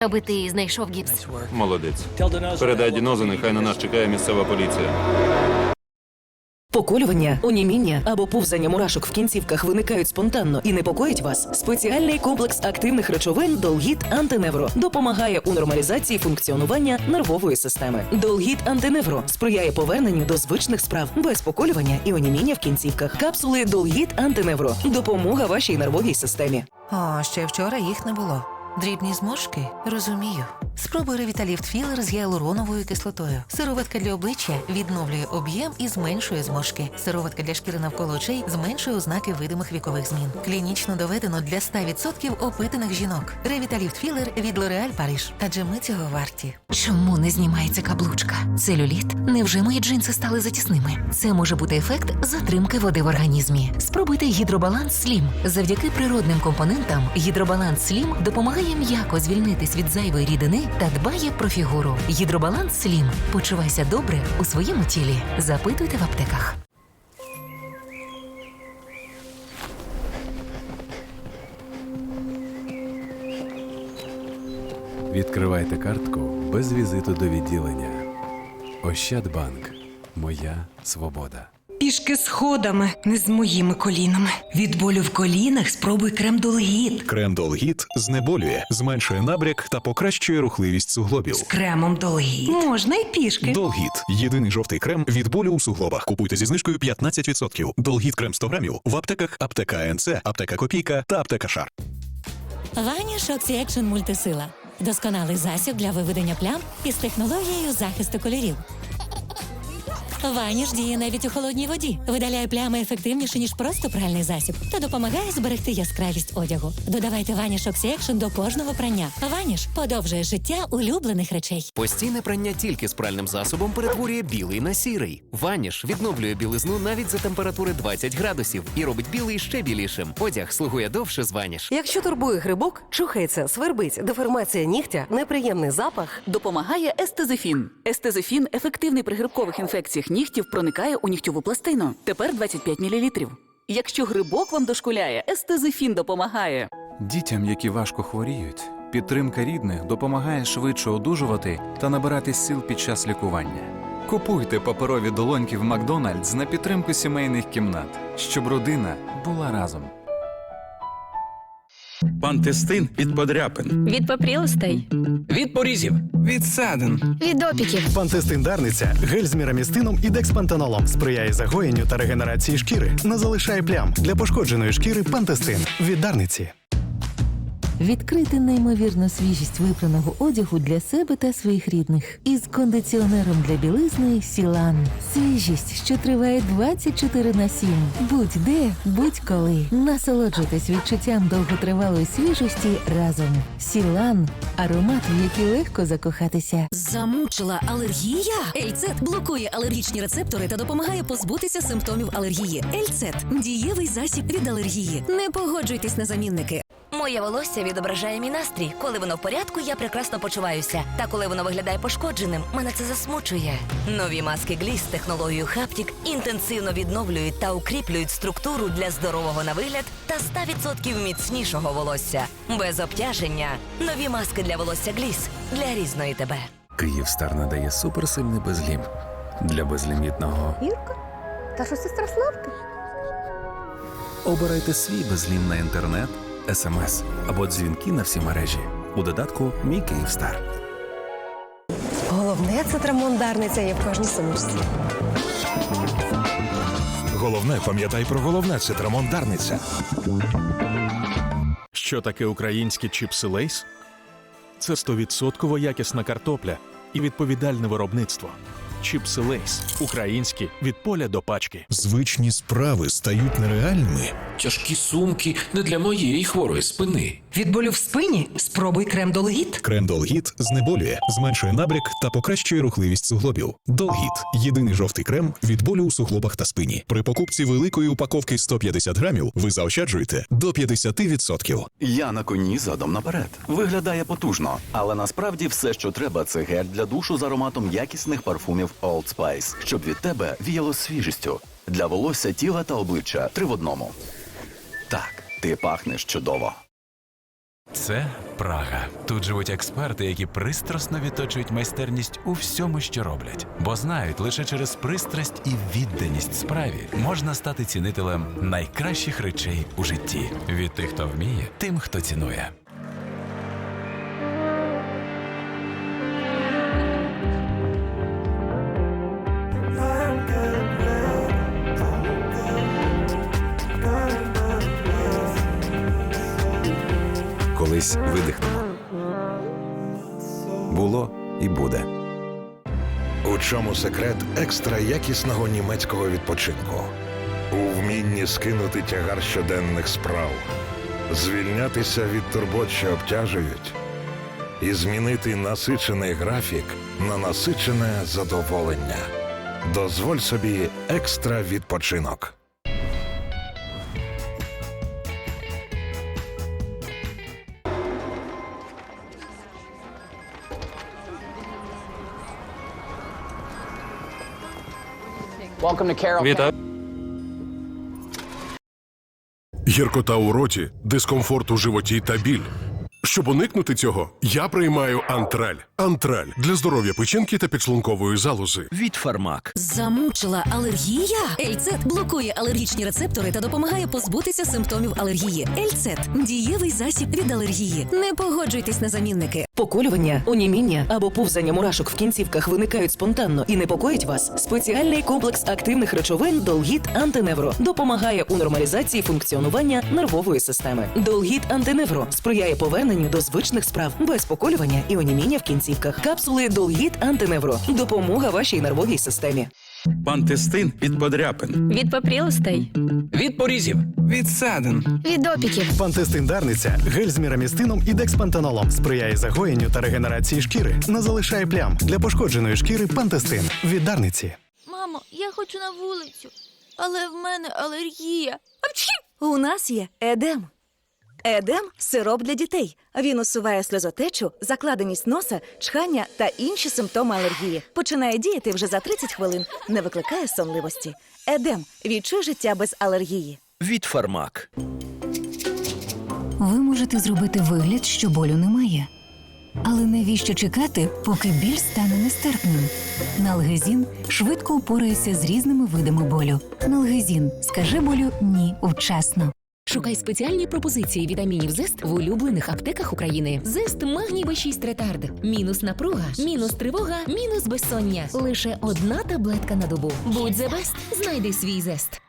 аби ти знайшов гіпс. Молодець. Передай Дінозу, нехай на нас чекає місцева поліція. Поколювання, оніміння або повзання мурашок в кінцівках виникають спонтанно і непокоїть вас. Спеціальний комплекс активних речовин Долгіт Антиневро допомагає у нормалізації функціонування нервової системи. Долгіт Антиневро сприяє поверненню до звичних справ без поколювання і оніміння в кінцівках. Капсули Долгіт Антиневро допомога вашій нервовій системі. О, ще вчора їх не було. Дрібні зморшки? Розумію. Спробуй ревіталіфт філер з гіалуроновою кислотою. Сироватка для обличчя відновлює об'єм і зменшує зморшки. Сироватка для шкіри навколо очей зменшує ознаки видимих вікових змін. Клінічно доведено для 100% опитаних жінок. Ревіталіфт філер від L'Oréal Париж. Адже ми цього варті. Чому не знімається каблучка? Целюліт? Невже мої джинси стали затісними? Це може бути ефект затримки води в організмі. Спробуйте гідробаланс Слім. Завдяки природним компонентам гідробаланс Слім допомагає м'яко звільнитись від зайвої рідини та дбає про фігуру. Гідробаланс Слім. Почувайся добре у своєму тілі. Запитуйте в аптеках. Відкривайте картку без візиту до відділення. Ощадбанк. Моя свобода. Пішки сходами, не з моїми колінами. Від болю в колінах спробуй крем Долгіт. Крем Долгіт знеболює, зменшує набряк та покращує рухливість суглобів. З кремом Долгіт. Можна й пішки. Долгіт єдиний жовтий крем від болю у суглобах. Купуйте зі знижкою 15%. Долгіт крем 100 грамів в аптеках Аптека АНЦ, Аптека Копійка та Аптека Шар. Ваніш Оксі Мультисила. Досконалий засіб для виведення плям із технологією захисту кольорів. Ваніш діє навіть у холодній воді, видаляє плями ефективніше, ніж просто пральний засіб, та допомагає зберегти яскравість одягу. Додавайте Ваніш Оксі до кожного прання. Ваніш подовжує життя улюблених речей. Постійне прання тільки з пральним засобом перетворює білий на сірий. Ваніш відновлює білизну навіть за температури 20 градусів і робить білий ще білішим. Одяг слугує довше з Ваніш. Якщо турбує грибок, чухається, свербить, деформація нігтя, неприємний запах. Допомагає естезифін. Естезифін ефективний при грибкових інфекціях нігтів проникає у нігтєву пластину. Тепер 25 мл. Якщо грибок вам дошкуляє, естезифін допомагає. Дітям, які важко хворіють, підтримка рідних допомагає швидше одужувати та набирати сил під час лікування. Купуйте паперові долоньки в Макдональдс на підтримку сімейних кімнат, щоб родина була разом. Пантестин від подряпин. Від попрілостей. Від порізів. Від садин. Від опіків. Пантестин Дарниця гель з мірамістином і декспантенолом сприяє загоєнню та регенерації шкіри, не залишає плям для пошкодженої шкіри. Пантестин від Дарниці. Відкрити неймовірну свіжість випраного одягу для себе та своїх рідних із кондиціонером для білизни Сілан. Свіжість, що триває 24 на 7. Будь-де, будь-коли. Насолоджуйтесь відчуттям довготривалої свіжості разом. Сілан аромат, в який легко закохатися. Замучила алергія? Ельцет блокує алергічні рецептори та допомагає позбутися симптомів алергії. Ельцет дієвий засіб від алергії. Не погоджуйтесь на замінники. Моє волосся відображає мій настрій. Коли воно в порядку, я прекрасно почуваюся. Та коли воно виглядає пошкодженим, мене це засмучує. Нові маски Гліс з технологією Хаптік інтенсивно відновлюють та укріплюють структуру для здорового на вигляд та 100% міцнішого волосся. Без обтяження. Нові маски для волосся Гліс для різної тебе. Київстар надає суперсильний безлім для безлімітного. Юрка, та що сестра Славки? Обирайте свій безлім на інтернет, смс або дзвінки на всі мережі у додатку Мій Київстар. Головне це трамондарниця є в кожній сумочці. Головне, пам'ятай про головне це Дарниця. Що таке українські чіпси Лейс? Це 100% якісна картопля і відповідальне виробництво. Чіпси Лейс. Українські від поля до пачки. Звичні справи стають нереальними. Тяжкі сумки не для моєї хворої спини. Від болю в спині спробуй крем Долгіт. Крем Долгіт знеболює, зменшує набряк та покращує рухливість суглобів. Долгіт єдиний жовтий крем від болю у суглобах та спині. При покупці великої упаковки 150 грамів ви заощаджуєте до 50%. Я на коні задом наперед. Виглядає потужно, але насправді все, що треба, це гель для душу з ароматом якісних парфумів Old Spice, щоб від тебе віяло свіжістю. Для волосся, тіла та обличчя три в одному. Ти пахнеш чудово. Це Прага. Тут живуть експерти, які пристрасно відточують майстерність у всьому, що роблять, бо знають, лише через пристрасть і відданість справі можна стати цінителем найкращих речей у житті. Від тих, хто вміє, тим, хто цінує. Колись видихнемо. Було і буде. У чому секрет екстра якісного німецького відпочинку? У вмінні скинути тягар щоденних справ, звільнятися від турбот, що обтяжують, і змінити насичений графік на насичене задоволення. Дозволь собі екстра відпочинок. Вітаю. Гіркота у роті, дискомфорт у животі та біль. Щоб уникнути цього, я приймаю антраль. Антраль для здоров'я печінки та підшлункової залози. Від фармак. Замучила алергія? Ельцет блокує алергічні рецептори та допомагає позбутися симптомів алергії. Ельцет дієвий засіб від алергії. Не погоджуйтесь на замінники. Поколювання, оніміння або повзання мурашок в кінцівках виникають спонтанно і непокоїть вас. Спеціальний комплекс активних речовин Долгіт Антиневро допомагає у нормалізації функціонування нервової системи. Долгіт Антиневро сприяє поверненню до звичних справ без поколювання і оніміння в кінцівках. Капсули Долгіт Антиневро допомога вашій нервовій системі. Пантестин від подряпин. Від попрілостей. Від порізів. Від садин. Від опіків. Пантестин Дарниця гель з мірамістином і декспантенолом сприяє загоєнню та регенерації шкіри, не залишає плям для пошкодженої шкіри. Пантестин від Дарниці. Мамо, я хочу на вулицю, але в мене алергія. У нас є едем. Едем сироп для дітей. Він усуває сльозотечу, закладеність носа, чхання та інші симптоми алергії. Починає діяти вже за 30 хвилин, не викликає сонливості. Едем відчуй життя без алергії. Від фармак. Ви можете зробити вигляд, що болю немає. Але навіщо чекати, поки біль стане нестерпним? Налгезін швидко упорається з різними видами болю. Налгезін скаже болю ні вчасно. Шукай спеціальні пропозиції вітамінів ЗЕСТ в улюблених аптеках України. ЗЕСТ Магній Б6 Ретард. Мінус напруга, мінус тривога, мінус безсоння. Лише одна таблетка на добу. Будь the best. Знайди свій ЗЕСТ.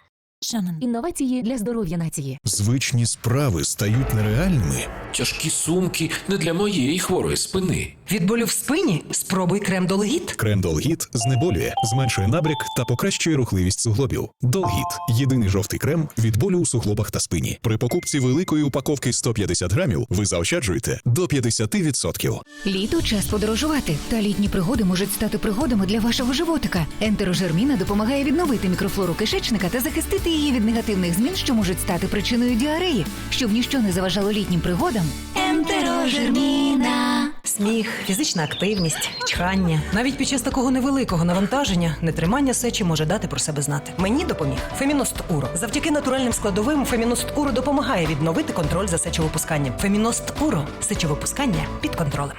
Інновації для здоров'я нації. Звичні справи стають нереальними. Тяжкі сумки не для моєї хворої спини. Від болю в спині спробуй крем Долгіт. Крем Долгіт знеболює, зменшує набряк та покращує рухливість суглобів. Долгіт єдиний жовтий крем від болю у суглобах та спині. При покупці великої упаковки 150 грамів ви заощаджуєте до 50%. Літо час подорожувати, та літні пригоди можуть стати пригодами для вашого животика. Ентерожерміна допомагає відновити мікрофлору кишечника та захистити її від негативних змін, що можуть стати причиною діареї. Щоб ніщо не заважало літнім пригодам. Ентерожерміна. Сміх, фізична активність, чхання. Навіть під час такого невеликого навантаження нетримання сечі може дати про себе знати. Мені допоміг Феміност Уро. Завдяки натуральним складовим Феміност Уро допомагає відновити контроль за сечовипусканням. Феміност Уро сечовипускання під контролем.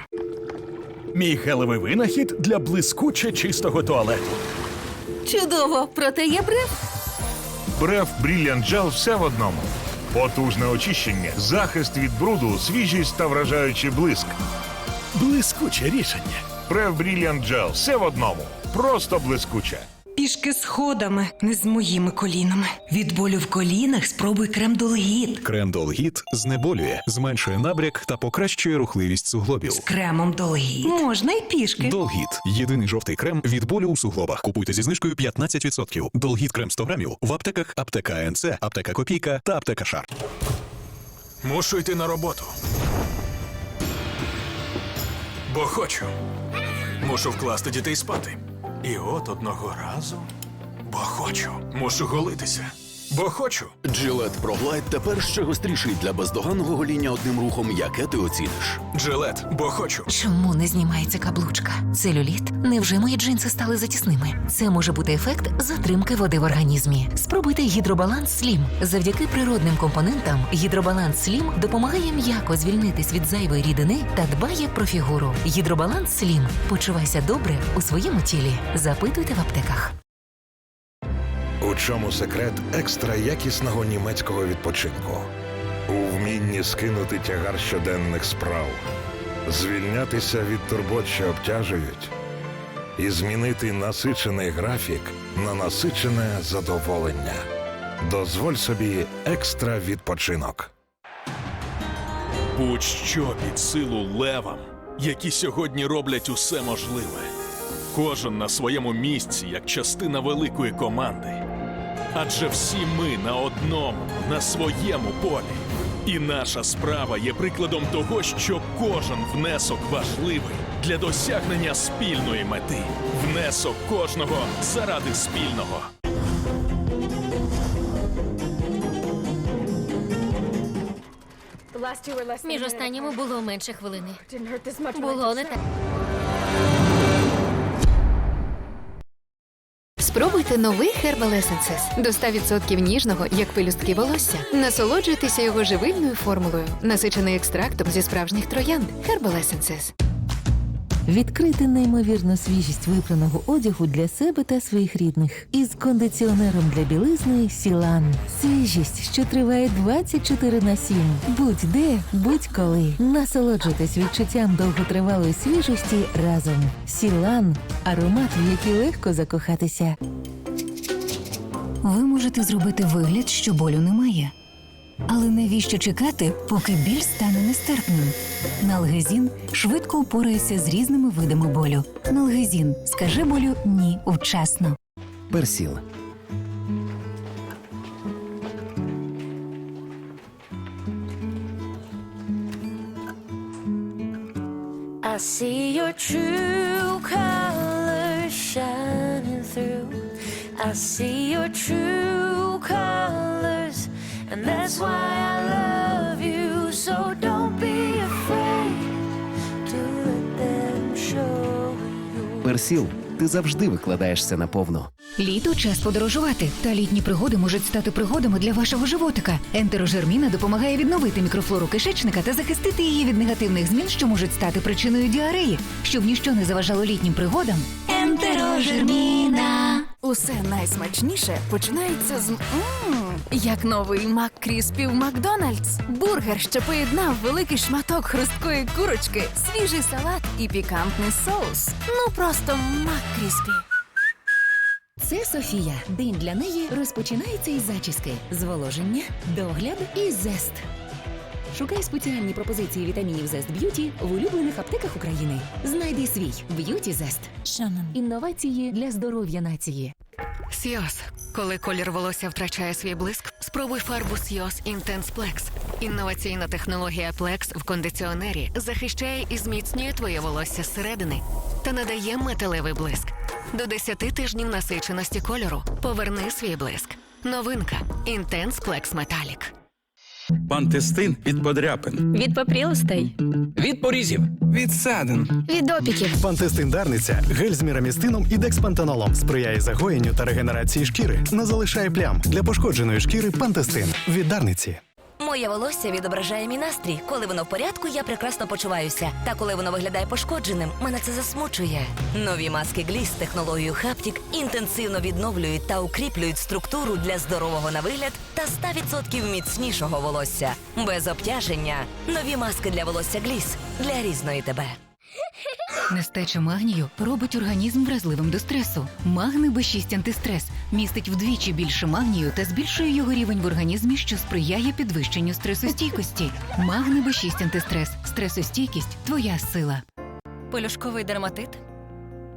Мій гелевий винахід для блискуче чистого туалету. Чудово! Проте є бреф. Бреф Brilliant Gel все в одному. Потужне очищення, захист від бруду, свіжість та вражаючий блиск. Блискуче рішення. Бреф Brilliant Gel все в одному. Просто блискуче. Пішки сходами, не з моїми колінами. Від болю в колінах спробуй крем Долгіт. Крем Долгіт знеболює, зменшує набряк та покращує рухливість суглобів. З кремом Долгіт. Можна й пішки. Долгіт єдиний жовтий крем від болю у суглобах. Купуйте зі знижкою 15%. Долгіт крем 100 грамів в аптеках Аптека АНЦ, Аптека Копійка та Аптека Шар. Мушу йти на роботу. Бо хочу. Мушу вкласти дітей спати. І от одного разу. Бо хочу. Мушу голитися. Бо хочу. Джилет Pro Glide тепер ще гостріший для бездоганного гоління одним рухом, яке ти оціниш. Джилет, бо хочу. Чому не знімається каблучка? Целюліт? Невже мої джинси стали затісними? Це може бути ефект затримки води в організмі. Спробуйте гідробаланс Слім. Завдяки природним компонентам гідробаланс Слім допомагає м'яко звільнитись від зайвої рідини та дбає про фігуру. Гідробаланс Слім. Почувайся добре у своєму тілі. Запитуйте в аптеках. У чому секрет екстра якісного німецького відпочинку? У вмінні скинути тягар щоденних справ, звільнятися від турбот, що обтяжують, і змінити насичений графік на насичене задоволення. Дозволь собі екстра відпочинок. Будь-що під силу левам, які сьогодні роблять усе можливе. Кожен на своєму місці, як частина великої команди. Адже всі ми на одному, на своєму полі. І наша справа є прикладом того, що кожен внесок важливий для досягнення спільної мети. Внесок кожного заради спільного. Між останніми було менше хвилини. Було не так. Спробуйте новий Herbal Essences. до 100% ніжного, як пелюстки волосся. Насолоджуйтеся його живильною формулою, насичений екстрактом зі справжніх троянд. Herbal Essences. Відкрити неймовірну свіжість випраного одягу для себе та своїх рідних із кондиціонером для білизни Сілан. Свіжість, що триває 24 на 7. Будь-де, будь-коли. Насолоджуйтесь відчуттям довготривалої свіжості разом. Сілан аромат, в який легко закохатися. Ви можете зробити вигляд, що болю немає. Але навіщо чекати, поки біль стане нестерпним? Налгезін швидко упорається з різними видами болю. Налгезін скаже болю ні вчасно. Персіл. I see your true colors shining through. I see your true colors, that's why I love you. So don't be afraid to let them show you. Персіл. Ти завжди викладаєшся наповну. Літо час подорожувати, та літні пригоди можуть стати пригодами для вашого животика. Ентерожерміна допомагає відновити мікрофлору кишечника та захистити її від негативних змін, що можуть стати причиною діареї, щоб ніщо не заважало літнім пригодам. Ентерожерміна. Усе найсмачніше починається з м як новий Мак Кріспі в Макдональдс. Бургер, що поєднав великий шматок хрусткої курочки, свіжий салат і пікантний соус. Ну просто Мак Кріспі. Це Софія. День для неї розпочинається із зачіски, зволоження, догляд і зест. Шукай спеціальні пропозиції вітамінів Зест Б'юті в улюблених аптеках України. Знайди свій Б'юті Зест. Шанан. Інновації для здоров'я нації. Сіос. Коли колір волосся втрачає свій блиск, спробуй фарбу Сіос Intense Plex. Інноваційна технологія Plex в кондиціонері захищає і зміцнює твоє волосся зсередини та надає металевий блиск. До 10 тижнів насиченості кольору. Поверни свій блиск. Новинка Intense Plex Metallic. Пантестин від подряпин. Від попрілостей. Від порізів. Від садин. Від опіків. Пантестин Дарниця гель з мірамістином і декспантенолом сприяє загоєнню та регенерації шкіри, не залишає плям для пошкодженої шкіри. Пантестин від Дарниці. Моє волосся відображає мій настрій. Коли воно в порядку, я прекрасно почуваюся. Та коли воно виглядає пошкодженим, мене це засмучує. Нові маски Гліс з технологією Хаптік інтенсивно відновлюють та укріплюють структуру для здорового на вигляд та 100% міцнішого волосся. Без обтяження. Нові маски для волосся Гліс для різної тебе. Нестача магнію робить організм вразливим до стресу. Магни Б6 антистрес містить вдвічі більше магнію та збільшує його рівень в організмі, що сприяє підвищенню стресостійкості. Магни Б6 антистрес. Стресостійкість твоя сила. Полюшковий дерматит?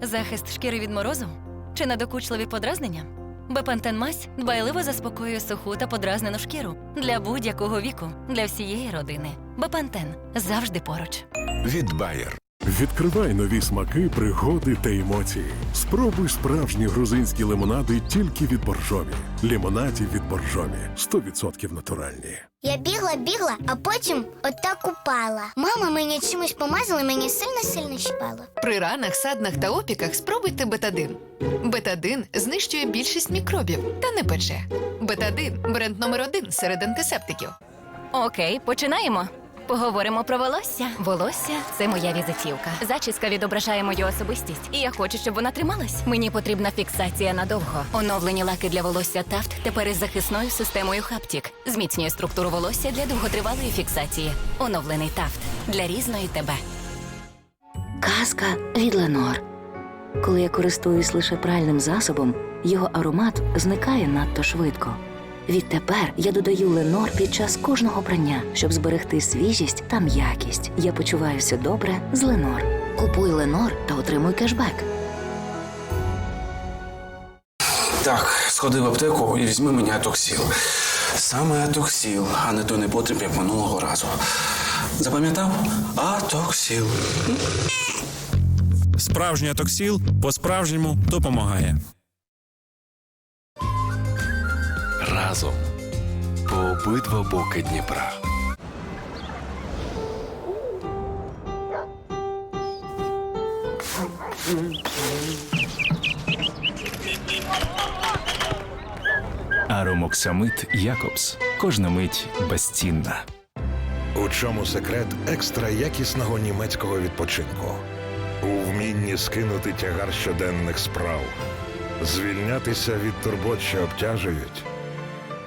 Захист шкіри від морозу? Чи надокучливі подразнення? Бепантен мазь дбайливо заспокоює суху та подразнену шкіру для будь-якого віку, для всієї родини. Бепантен завжди поруч. Від Bayer. Відкривай нові смаки, пригоди та емоції. Спробуй справжні грузинські лимонади тільки від боржомі. Лімонаді від боржомі 100% натуральні. Я бігла, бігла, а потім отак упала. Мама мені чимось помазала, мені сильно-сильно щипало. При ранах, саднах та опіках спробуйте бетадин. Бетадин знищує більшість мікробів та не пече. Бетадин бренд номер один серед антисептиків. Окей, починаємо. Поговоримо про волосся. Волосся це моя візитівка. Зачіска відображає мою особистість, і я хочу, щоб вона трималась. Мені потрібна фіксація надовго. Оновлені лаки для волосся Тафт тепер із захисною системою Хаптік. Зміцнює структуру волосся для довготривалої фіксації. Оновлений Тафт для різної тебе. Казка від Ленор. Коли я користуюсь лише пральним засобом, його аромат зникає надто швидко. Відтепер я додаю Ленор під час кожного прання, щоб зберегти свіжість та м'якість. Я почуваюся добре з Ленор. Купуй Ленор та отримуй кешбек. Так, сходи в аптеку і візьми мені атоксіл. Саме атоксіл, а не той непотріб, як минулого разу. Запам'ятав? Атоксіл. Справжній атоксіл по-справжньому допомагає. Разом по обидва боки Дніпра. Аромоксамит Якобс. Кожна мить безцінна. У чому секрет екстра якісного німецького відпочинку? У вмінні скинути тягар щоденних справ, звільнятися від турбот, що обтяжують,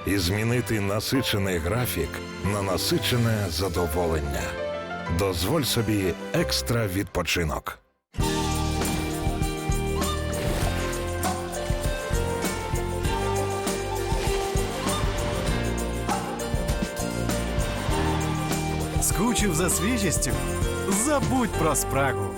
і змінити насичений графік на насичене задоволення. Дозволь собі екстра відпочинок. Скучив за свіжістю? Забудь про спрагу.